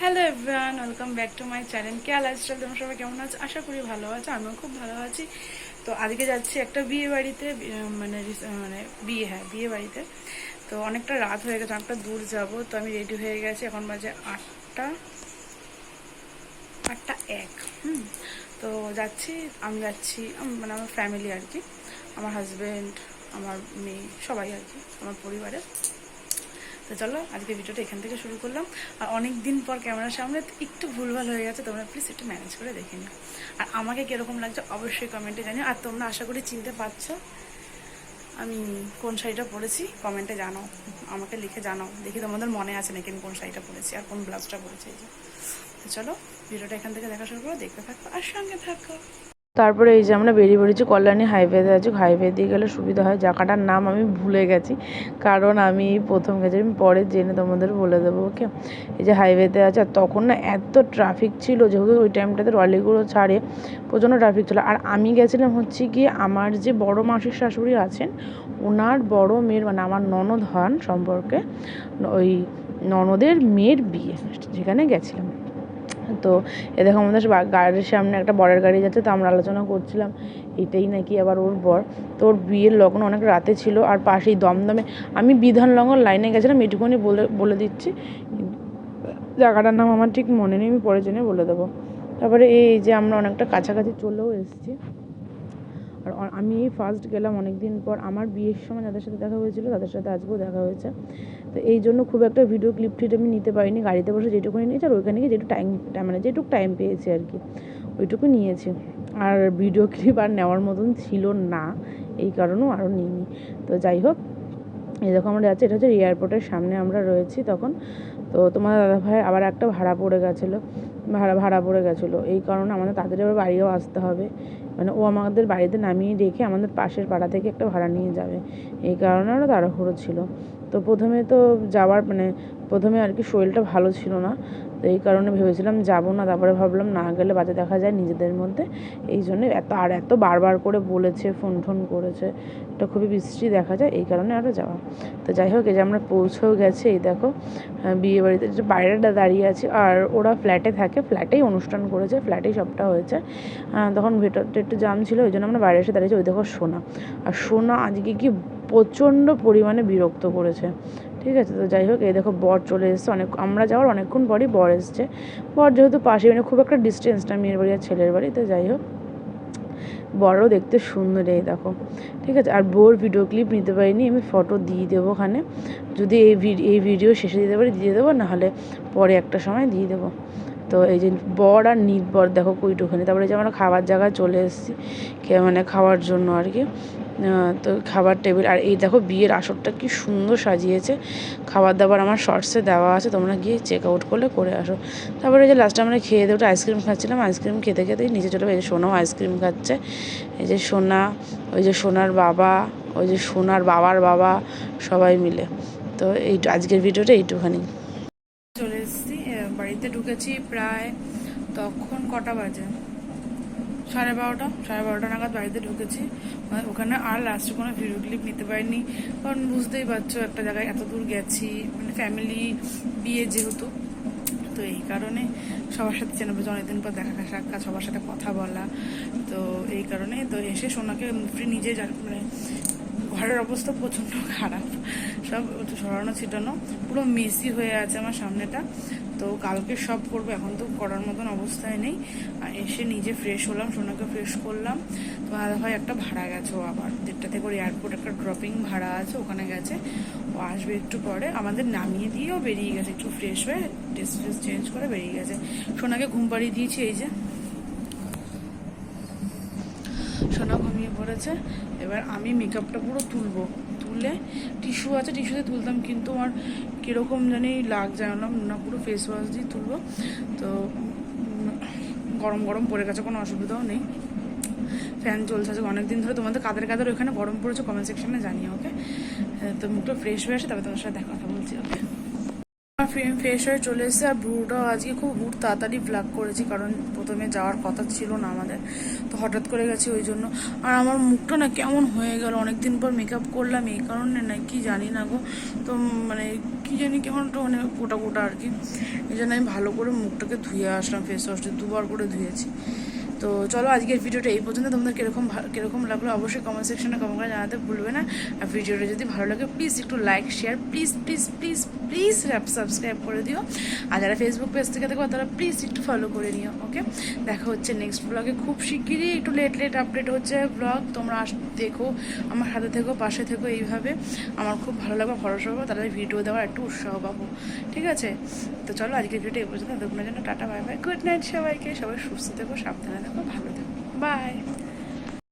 Hello everyone welcome back to my channel K lifestyle তোমরা সবাই কেমন আছো? আশা করি ভালো আছো, আমিও খুব ভালো আছি। তো আজকে যাচ্ছি একটা বিয়ে বাড়িতে মানে মানে বিয়ে হ্যাঁ বিয়ে বাড়িতে। তো অনেকটা রাত হয়ে গেছে, অনেকটা দূর যাব। তো আমি রেডি হয়ে গেছি, এখন বাজে আটটা আটটা এক, হুম। তো যাচ্ছি, আমি যাচ্ছি মানে আমার ফ্যামিলি আর কি, আমার হাজব্যান্ড আমার মেয়ে, সবাই আর কি, আমার পরিবারের। তো চলো, আজকে ভিডিওটা এখান থেকে শুরু করলাম। আর অনেক দিন পর ক্যামেরার সামনে একটু ভুলভাল হয়ে গেছে, তোমরা প্লিজ একটু ম্যানেজ করে দেখে নিও। আর আমাকে কীরকম লাগছে অবশ্যই কমেন্টে জানিও। আর তোমরা আশা করি চিনতে পারছ আমি কোন শাড়িটা পরেছি কমেন্টে জানাও। আমাকে লিখে জানাও। দেখি তোমাদের মনে আছে নাকি আমি কোন শাড়িটা পরেছি আর কোন ব্লাউজটা পরেছি এই যে। তো চলো, ভিডিওটা এখান থেকে দেখা শুরু করো, দেখতে থাকো আর সঙ্গে থাকো। তারপরে এই যে আমরা বেরিয়ে পড়েছি কল্যাণী হাইওয়েতে আছি হাইওয়ে দিয়ে গেলে সুবিধা হয়। জায়গাটার নাম আমি ভুলে গেছি। কারণ আমি প্রথম গেছি, আমি পরে জেনে তোমাদের বলে দেবো ওকে এই যে হাইওয়েতে আছে আর তখন না এত ট্রাফিক ছিল, যেহেতু ওই টাইমটাতে রলিগুলো ছাড়ে, প্রচণ্ড ট্রাফিক ছিল। আর আমি গেছিলাম হচ্ছে কি আমার যে বড় মাসির শাশুড়ি আছেন, ওনার বড় মেয়ের মানে আমার ননদ হন সম্পর্কে, ওই ননদের মেয়ের বিয়ে, যেখানে গেছিলাম। তো এ দেখো আমাদের গাড়ির সামনে একটা বরের গাড়ি যাচ্ছে, তো আমরা আলোচনা করছিলাম, এটাই নাকি আবার ওর বর। তো ওর বিয়ের লগ্ন অনেক রাতে ছিল, আর পাশেই দমদমে আমি বিধান লগ্ন লাইনে গেছিলাম, এটুকুনি বলে বলে দিচ্ছি। জায়গাটার নাম আমার ঠিক মনে নেই, আমি পরে জেনে বলে দেবো। তারপরে এই যে আমরা অনেকটা কাছাকাছি চলেও এসেছি। আর আমি ফার্স্ট গেলাম অনেক দিন পর আমার বিয়ের সময় যাদের সাথে দেখা হয়েছিল, তাদের সাথে আজকেও দেখা হয়েছে। তো এই জন্য খুব একটা ভিডিও ক্লিপ টিপ আমি নিতে পারিনি, গাড়িতে বসে যেটুকুনি নিয়েছি আর ওইখানে গিয়ে যেটুকু টাইম মানে যেটুকু টাইম পেয়েছি আর কি, ওইটুকু নিয়েছি। আর ভিডিও ক্লিপ আর নেওয়ার মতন ছিল না, এই কারণেও আরও নিইনি। তো যাই হোক দেখো আমরা যাচ্ছি, এটা হচ্ছে এয়ারপোর্টের সামনে আমরা রয়েছি তখন। তো তোমার দাদা ভাইয়ের আবার একটা ভাড়া পড়ে গেছিল। ভাড়া ভাড়া পড়ে গেছিল। এই কারণে আমাদের তাদের আবার বাড়িও আসতে হবে। মানে ও আমাদের বাড়িতে নামিয়ে রেখে আমাদের পাশের পাড়া থেকে একটা ভাড়া নিয়ে যাবে। এই কারণে আরও তাড়াহুড়ো ছিল। তো প্রথমে তো যাওয়ার মানে প্রথমে আর কি শরীরটা ভালো ছিল না। তো এই কারণে ভেবেছিলাম যাব না তারপরে ভাবলাম না গেলে বাজে দেখা যায় নিজেদের মধ্যে। এই জন্য এত আর এত বারবার করে বলেছে ফোন টোন করেছে এটা খুবই বৃষ্টি দেখা যায় এই কারণে আরও যাওয়া। তো যাই হোক এই যে আমরা পৌঁছেও গেছি এই দেখো হ্যাঁ, বিয়ে বাড়িতে যে বাইরেটা দাঁড়িয়ে আছি আর ওরা ফ্ল্যাটে থাকে ফ্ল্যাটেই অনুষ্ঠান করেছে ফ্ল্যাটেই সবটা হয়েছে। তখন ভেতরটা একটু জাম ছিল ওই জন্য আমরা বাইরে এসে দাঁড়িয়েছি ওই দেখো সোনা। আর সোনা আজকে কি প্রচণ্ড পরিমাণে বিরক্ত করেছে। ঠিক আছে, তো যাই হোক, এই দেখো বর চলে এসেছে, অনেক, আমরা যাওয়ার অনেকক্ষণ পরই বর এসছে। বর যেহেতু পাশে মানে খুব একটা ডিস্টেন্স না, মেয়ের বাড়ি আর ছেলের বাড়ি, তো যাই হোক। বড়ও দেখতে সুন্দর এই দেখো। ঠিক আছে, আর বোর ভিডিও ক্লিপ নিতে পারিনি, আমি ফটো দিয়ে দেবো ওখানে। যদি এই এই ভিডিও শেষে দিতে পারি, দিয়ে দেবো, নাহলে পরে একটা সময় দিয়ে দেবো। তো এই যে বর আর নিট বর দেখো কুইটুখানি তারপরে যে আমরা খাবার জায়গায় চলে এসেছি মানে খাওয়ার জন্য আর কি। তো খাবার টেবিল, আর এই দেখো বিয়ের আসরটা কি সুন্দর সাজিয়েছে। খাবার দাবার আমার শর্টসে দেওয়া আছে, তোমরা গিয়ে চেক আউট করলে করে আসো। তারপরে যে লাস্টে আমরা খেয়ে ওটা আইসক্রিম খাচ্ছিলাম। আইসক্রিম খেতে খেতেই নিচে চলে এই যে সোনাও আইসক্রিম খাচ্ছে। এই যে সোনা, ওই যে সোনার বাবা, ওই যে সোনার বাবার বাবা, সবাই মিলে। তো এই আজকের ভিডিওটা এইটুখানি। বাড়িতে ঢুকেছি প্রায় তখন কটা বাজে? সাড়ে বারোটা সাড়ে বারোটা নাগাদ বাড়িতে ঢুকেছি। মানে ওখানে আর লাস্টে কোনো ভিডিও ক্লিপ নিতে পারিনি। কারণ বুঝতেই পারছ একটা জায়গায় এত দূর গেছি মানে ফ্যামিলি বিয়ে যেহেতু, তো এই কারণে সবার সাথে চেনা বুঝে অনেকদিন পর দেখা সাক্ষাৎ, সবার সাথে কথা বলা, তো এই কারণে, তো এসে সোনাকে মুফরি নিজে মানে ঘরের অবস্থা প্রচণ্ড খারাপ। সব সরানো ছিটানো, পুরো মেসি হয়ে আছে আমার সামনেটা। তো কালকে সব করব, এখন তো করার মতন অবস্থায় নেই। আর এসে নিজে ফ্রেশ হলাম, সোনাকে ফ্রেশ করলাম। তো ভাই একটা ভাড়া গেছে ও আবার। দেড়টা থেকে ওর এয়ারপোর্ট একটা ড্রপিং ভাড়া আছে, ওখানে গেছে। ও আসবে একটু পরে। আমাদের নামিয়ে দিয়েও বেরিয়ে গেছে, একটু ফ্রেশ হয়ে ড্রেস ফ্রেস চেঞ্জ করে বেরিয়ে গেছে। সোনাকে ঘুম পাড়িয়ে দিয়েছি, এই যে। সোনা ঘুমিয়ে পড়েছে। এবার আমি মেকআপটা পুরো তুলবো। তুলে টিস্যু আছে টিস্যুতে তুলতাম, কিন্তু আমার কীরকম জানি লাগ যায় না পুরো ফেস ওয়াশ দিয়ে তুলবো। তো গরম গরম পড়ে গেছে, কোনো অসুবিধাও নেই। ফ্যান চলছে আছে অনেকদিন ধরে। তোমাদের কাদের কাদের ওখানে গরম পড়েছে কমেন্ট সেকশনে জানিয়ে ওকে তো মুখটা ফ্রেশ হয়ে আসে তবে তোমার সাথে দেখা কথা বলছি ওকে ফ্রেম ফ্রেশ হয়ে চলে এসেছে আর ভ্রুটাও আজকে খুব হুট তাড়াতাড়ি ব্লাক করেছি, কারণ প্রথমে যাওয়ার কথা ছিল না আমাদের। তো হঠাৎ করে গেছি ওই জন্য। আর আমার মুখটা না কেমন হয়ে গেল, অনেকদিন পর মেকআপ করলাম, এই কারণে না কি জানি না গো। তো মানে কি জানি কেমন একটা মানে গোটা গোটা আর কি। এই জন্য আমি ভালো করে মুখটাকে ধুয়ে আসলাম ফেস ওয়াশ দিয়ে দুবার করে ধুয়েছি। তো চলো আজকের ভিডিওটা এই পর্যন্ত। তোমাদের কীরকম কীরকম লাগল অবশ্যই কমেন্ট সেকশনে কমেন্ট করে জানাতে ভুলবে না। আর ভিডিওটা যদি ভালো লাগে প্লিজ একটু like share please please please please subscribe করে দিও। আর যারা ফেসবুক পেজ থেকে দেখো, তারা প্লিজ একটু ফলো করে নিও ওকে দেখা হচ্ছে নেক্সট ব্লগে খুব শিগগিরই একটু লেট লেট আপডেট হচ্ছে ব্লগ তোমরা দেখো, আমার হাতে থেকো, পাশে থেকো এইভাবে। আমার খুব ভালো লাগবে, ভরসা পাবো তাদের ভিডিও দেওয়ার একটু উৎসাহ পাবো, ঠিক আছে? তো চলো আজকের ভিডিওটা এই পর্যন্ত। দেখুন জন্য tata bye bye good night সবাইকে। সবাই সুস্থ থেকো, সাবধানে ভালো থেকো। বাই